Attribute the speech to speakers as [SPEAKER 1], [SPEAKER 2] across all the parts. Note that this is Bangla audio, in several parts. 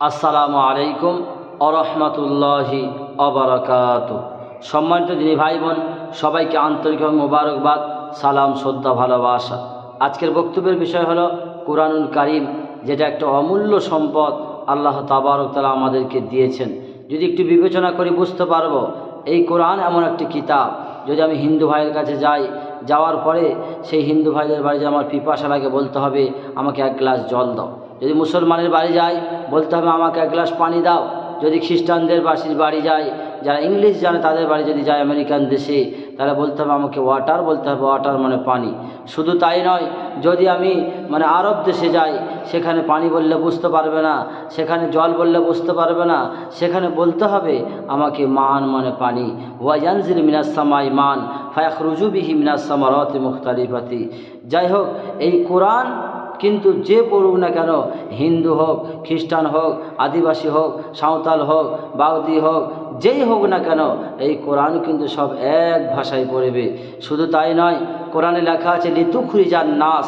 [SPEAKER 1] আসসালামু আলাইকুম আরহামতুল্লাহি অবরাকাত সম্মানিত দিনী ভাই বোন সবাইকে আন্তরিক এবং মোবারকবাদ, সালাম, শ্রদ্ধা, ভালোবাসা। আজকের বক্তব্যের বিষয় হলো কোরআনুল কারিম, যেটা একটা অমূল্য সম্পদ আল্লাহ তাবারক তালা আমাদেরকে দিয়েছেন। যদি একটু বিবেচনা করে বুঝতে পারব, এই কোরআন এমন একটি কিতাব, যদি আমি হিন্দু ভাইয়ের কাছে যাই যাওয়ার পরে সেই হিন্দু ভাইদের বাড়ি যে আমার পিপাসা লাগে বলতে হবে, আমাকে এক গ্লাস জল দাও। যদি মুসলমানের বাড়ি যাই, বলতে হবে আমাকে এক গ্লাস পানি দাও। যদি খ্রিস্টানদের বাসির বাড়ি যায় যারা ইংলিশ জানে তাদের বাড়ি যদি যায় আমেরিকান দেশে তাহলে বলতে হবে আমাকে ওয়াটার বলতে হবে ওয়াটার মানে পানি। শুধু তাই নয়, যদি আমি মানে আরব দেশে যাই, সেখানে পানি বললে বুঝতে পারবে না, সেখানে জল বললে বুঝতে পারবে না, সেখানে বলতে হবে আমাকে মান মানে পানি। ওয়াজানজিল মিনাসামাই মান ফায়াক রুজুবিহি মিনাসামারতি মুখতালিফাতি। যাই হোক, এই কোরআন কিন্তু যে পড়ুক না কেন, হিন্দু হোক, খ্রিস্টান হোক, আদিবাসী হোক, সাঁওতাল হোক, বাউদি হোক, যেই হোক না কেন, এই কোরআন কিন্তু সব এক ভাষায় পড়বে। শুধু তাই নয়, কোরআনে লেখা আছে ঋতু খুঁজার নাস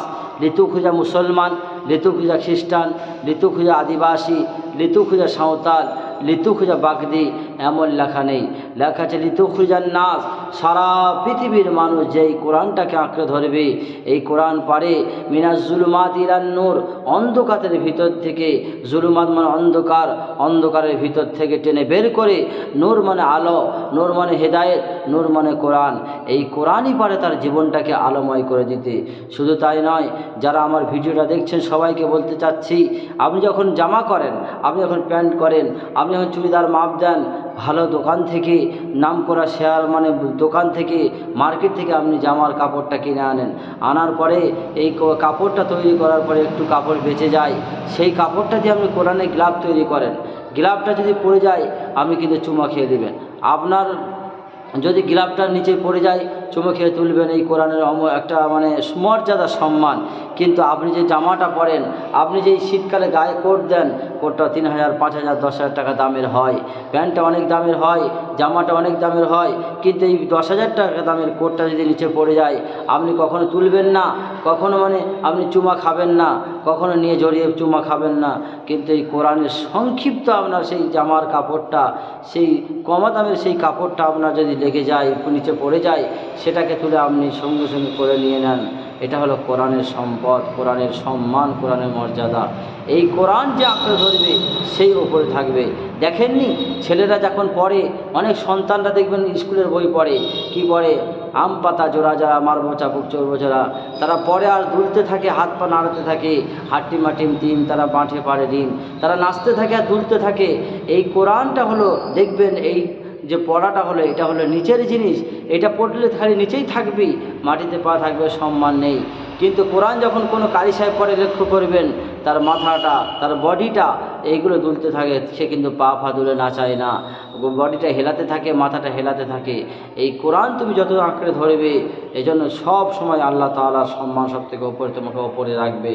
[SPEAKER 1] ঋতু খুঁজা মুসলমান ঋতু খুঁজা খ্রিস্টান ঋতু খুঁজা আদিবাসী ঋতু খুঁজা সাঁওতাল লিতু খুঁজা বাগদি, এমন লেখা নেই। লেখা আছে লিতু খুঁজার নাস সারা পৃথিবীর মানুষ যেই কোরআনটাকে আঁকড়ে ধরবে, এই কোরআন পারে মিনাজ জুলুমাত ইরান নূর, অন্ধকারের ভিতর থেকে, জুলুমাত মানে অন্ধকার, অন্ধকারের ভিতর থেকে টেনে বের করে, নূর মানে আলো, নূর মানে হেদায়েত, নূর মানে কোরআন। এই কোরআনই পারে তার জীবনটাকে আলোময় করে দিতে। শুধু তাই নয়, যারা আমার ভিডিওটা দেখছেন, সবাইকে বলতে চাচ্ছি, আপনি যখন জামা করেন, আপনি যখন প্যান্ট করেন, আপনি যখন চুড়িদার মাপ দেন ভালো দোকান থেকে নাম করা শেয়ার মানে দোকান থেকে, মার্কেট থেকে আপনি জামার কাপড়টা কিনে আনেন। আনার পরে এই কাপড়টা তৈরি করার পরে একটু কাপড় বেঁচে যায়। সেই কাপড়টা দিয়ে আপনি কোরআনে গ্লাভ তৈরি করেন। গ্লাভটা যদি পড়ে যায়, আপনি কিন্তু চুমা খেয়ে দেবেন। আপনার যদি গ্লাভটার নিচে পড়ে যায়, চুমো খেয়ে তুলবেন এই কোরআনের একটা মানে মর্যাদা সম্মান। কিন্তু আপনি যে জামাটা পরেন, আপনি যে শীতকালে গায়ে কোট দেন, কোটটা তিন হাজার, পাঁচ হাজার, দশ হাজার টাকা দামের হয়। প্যান্টটা অনেক দামের হয়, জামাটা অনেক দামের হয়, কিন্তু এই দশ হাজার টাকা দামের কোটটা যদি নিচে পড়ে যায়, আপনি কখনো তুলবেন না, কখনো মানে আপনি চুমা খাবেন না, কখনো নিয়ে জড়িয়ে চুমা খাবেন না। কিন্তু এই কোরআনের সংক্ষিপ্ত আপনার সেই জামার কাপড়টা, সেই কমা দামের সেই কাপড়টা আপনার যদি লেগে যায়, নিচে পড়ে যায়, সেটাকে তুলে আপনি সঙ্গে সঙ্গে করে নিয়ে নেন। এটা হলো কোরআনের সম্পদ, কোরআনের সম্মান, কোরআনের মর্যাদা। এই কোরআন যে আঁকড়ে ধরবে, সেই ওপরে থাকবে। দেখেননি, ছেলেরা যখন পড়ে, অনেক সন্তানরা দেখবেন স্কুলের বই পড়ে, কি পড়ে? আম পাতা জোড়া যারা মারবো চাপুক চড়বো যারা, তারা পরে আর দুলতে থাকে, হাত পা নাড়াতে থাকে, হাট্টি মাটিম তিম, তারা মাঠে পারে ডিম তারা নাচতে থাকে আর দুলতে থাকে। এই কোরআনটা হলো, দেখবেন এই যে পড়াটা হলো, এটা হলো নিচের জিনিস, এটা পড়লে খালি নিচেই থাকবি, মাটিতে পা থাকবে, সম্মান নেই। কিন্তু কোরআন যখন কোনো কারি সাহেব পরে লক্ষ্য করবেন, তার মাথাটা, তার বডিটা এইগুলো দুলতে থাকে, সে কিন্তু পা ফা দুলে না চায় না। বডিটা হেলাতে থাকে, মাথাটা হেলাতে থাকে। এই কোরআন তুমি যত আঁকড়ে ধরবে এই জন্য সব সময় আল্লাহ তাআলার সম্মান সব থেকে ওপরে তোমাকে ওপরে রাখবে।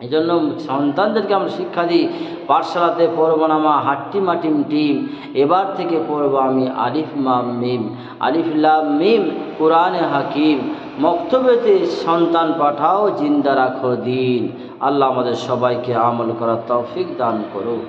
[SPEAKER 1] এই জন্য সন্তানদেরকে আমরা শিক্ষা দিই, পাঠশালাতে পড়ব না মা, হাট্টি মাটিম টিম। এবার থেকে পড়ব আমি আলিফ মাম মিম লাভ মিম, কোরআনে হাকিম। মক্তবেতে সন্তান পাঠাও, জিন্দা রাখো দিন। আল্লাহ আমাদের সবাইকে আমল করার তৌফিক দান করুক।